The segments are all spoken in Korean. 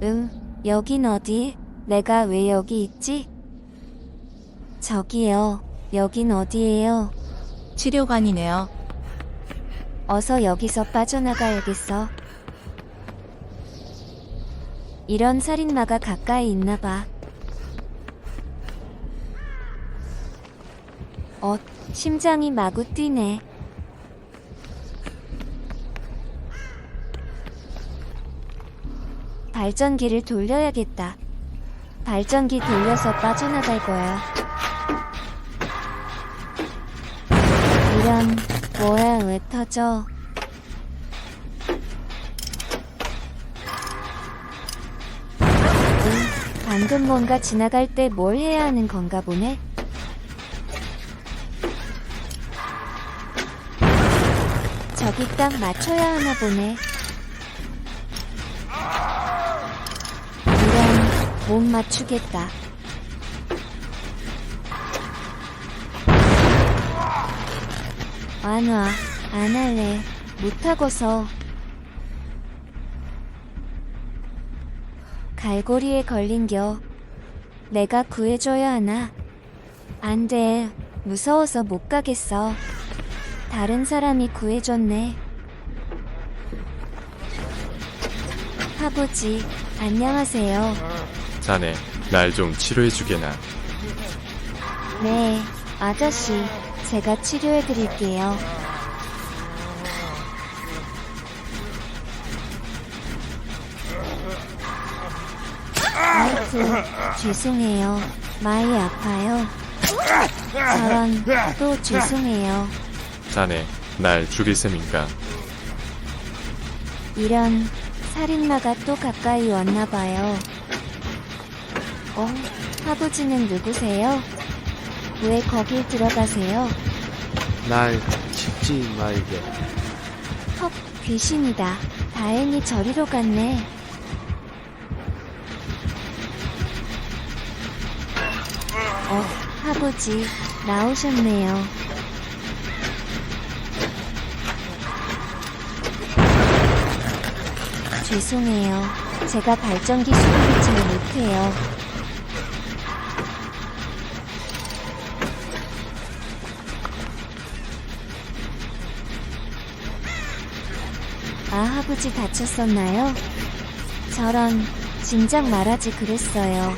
응, 여긴 어디? 내가 왜 여기 있지? 저기요, 여긴 어디예요? 치료관이네요. 어서 여기서 빠져나가야겠어. 이런 살인마가 가까이 있나 봐. 어, 심장이 마구 뛰네. 발전기를 돌려야겠다. 발전기 돌려서 빠져나갈 거야. 이런, 뭐야, 왜 터져? 응, 방금 뭔가 지나갈 때 뭘 해야 하는 건가 보네? 저기 딱 맞춰야 하나 보네. 못 맞추겠다. 안 와, 안 할래. 못하고서. 갈고리에 걸린겨. 내가 구해줘야 하나? 안 돼. 무서워서 못 가겠어. 다른 사람이 구해줬네. 아버지, 안녕하세요. 자네, 날 좀 치료해주게나. 네, 아저씨, 제가 치료해드릴게요. 아이쿠, 죄송해요. 많이 아파요. 저런, 또 죄송해요. 자네, 날 죽일 셈인가? 이런, 살인마가 또 가까이 왔나봐요. 어, 아버지는 누구세요? 왜 거길 들어가세요? 날 찍지 말게. 헉, 귀신이다. 다행히 저리로 갔네. 어, 아버지, 나오셨네요. 죄송해요. 제가 발전기 수리를 잘 못해요. 아, 아버지 다쳤었나요? 저런, 진작 말하지 그랬어요.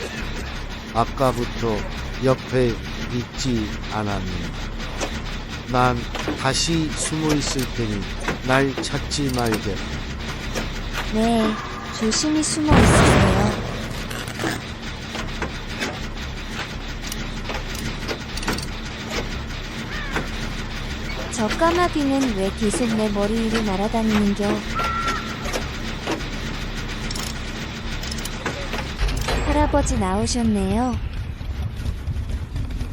아까부터 옆에 있지 않았니? 난 다시 숨어 있을 테니 날 찾지 말게. 네, 조심히 숨어 있으세요. 저 까마귀는 왜 계속 내 머리 위로 날아다니는겨? 할아버지 나오셨네요.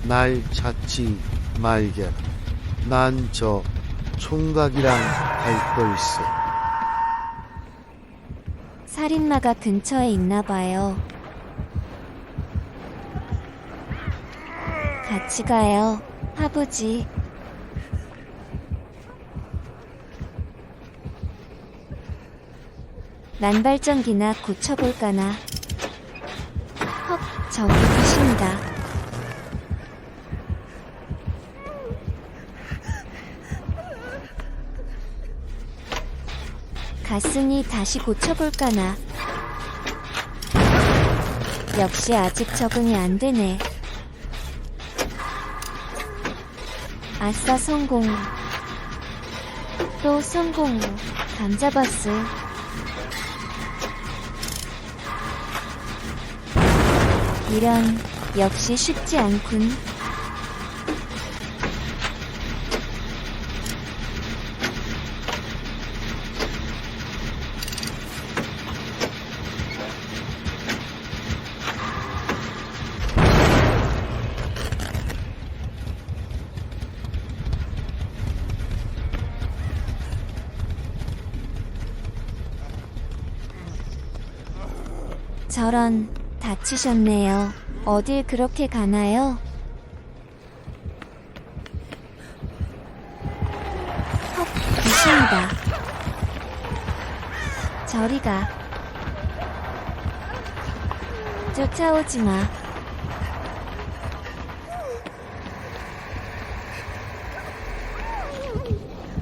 날 찾지 말게. 난 저 총각이랑 할거 있어. 살인마가 근처에 있나 봐요. 같이 가요, 아버지. 난발전기나 고쳐볼까나. 헉, 저기 귀신이다. 갔으니 다시 고쳐볼까나. 역시 아직 적응이 안 되네. 아싸 성공. 또 성공. 감 잡았어. 이런, 역시 쉽지 않군. 저런, 다치셨네요. 어딜 그렇게 가나요? 헉, 귀신이다. 저리 가. 쫓아오지 마.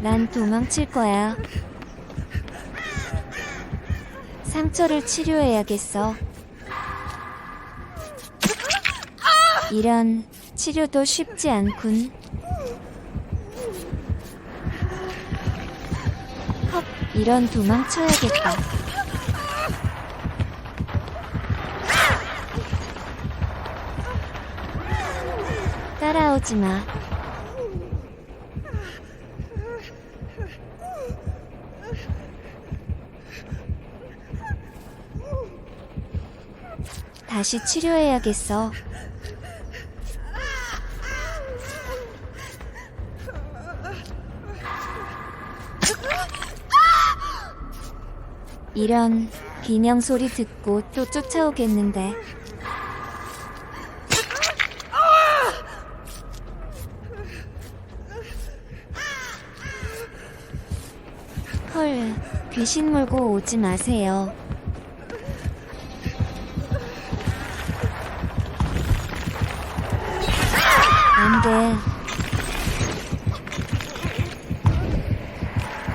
난 도망칠 거야. 상처를 치료해야겠어. 이런 치료도 쉽지 않군. 헉, 이런 도망쳐야겠다. 따라오지 마. 다시 치료해야겠어. 이런 비명 소리 듣고 또 쫓아오겠는데. 헐, 귀신 몰고 오지 마세요. 안 돼.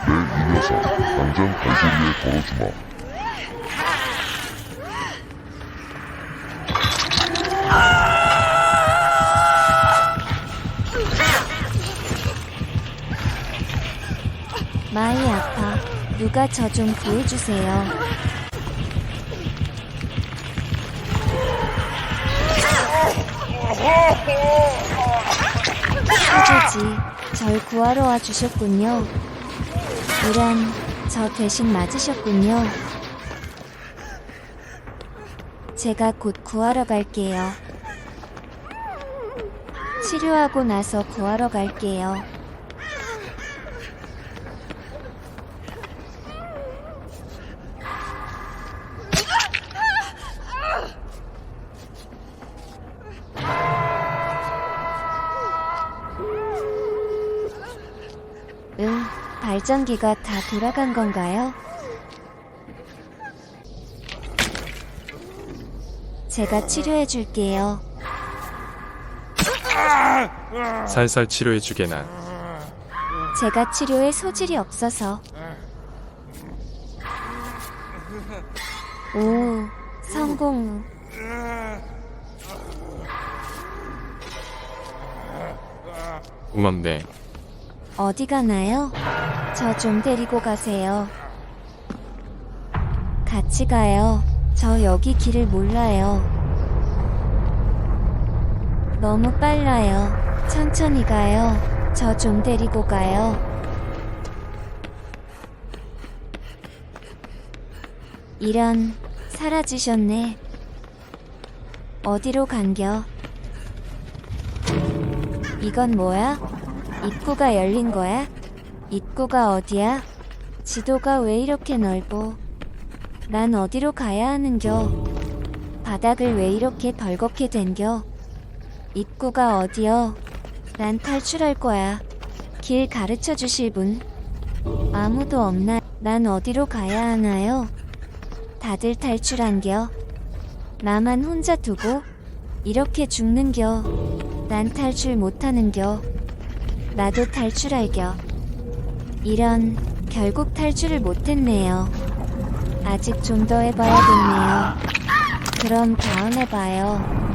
내 이 녀석 당장 갈고리에 걸어주마. 많이 아파. 누가 저 좀 구해주세요. 사조지, 절 구하러 와 주셨군요. 이런, 저 대신 맞으셨군요. 제가 곧 구하러 갈게요. 치료하고 나서 구하러 갈게요. 응, 발전기가 다 돌아간 건가요? 제가 치료해 줄게요. 살살 치료해 주게 난. 제가 치료에 소질이 없어서. 오, 성공. 고맙네. 어디 가나요? 저 좀 데리고 가세요. 같이 가요. 저 여기 길을 몰라요. 너무 빨라요. 천천히 가요. 저 좀 데리고 가요. 이런, 사라지셨네. 어디로 간겨? 이건 뭐야? 입구가 열린 거야? 입구가 어디야? 지도가 왜 이렇게 넓어? 난 어디로 가야 하는겨? 바닥을 왜 이렇게 덜겁게 된겨? 입구가 어디여? 난 탈출할 거야. 길 가르쳐 주실 분? 아무도 없나? 난 어디로 가야 하나요? 다들 탈출한겨? 나만 혼자 두고? 이렇게 죽는겨? 난 탈출 못하는겨? 나도 탈출할겨. 이런, 결국 탈출을 못했네요. 아직 좀 더 해봐야겠네요. 그럼 다음에 봐요.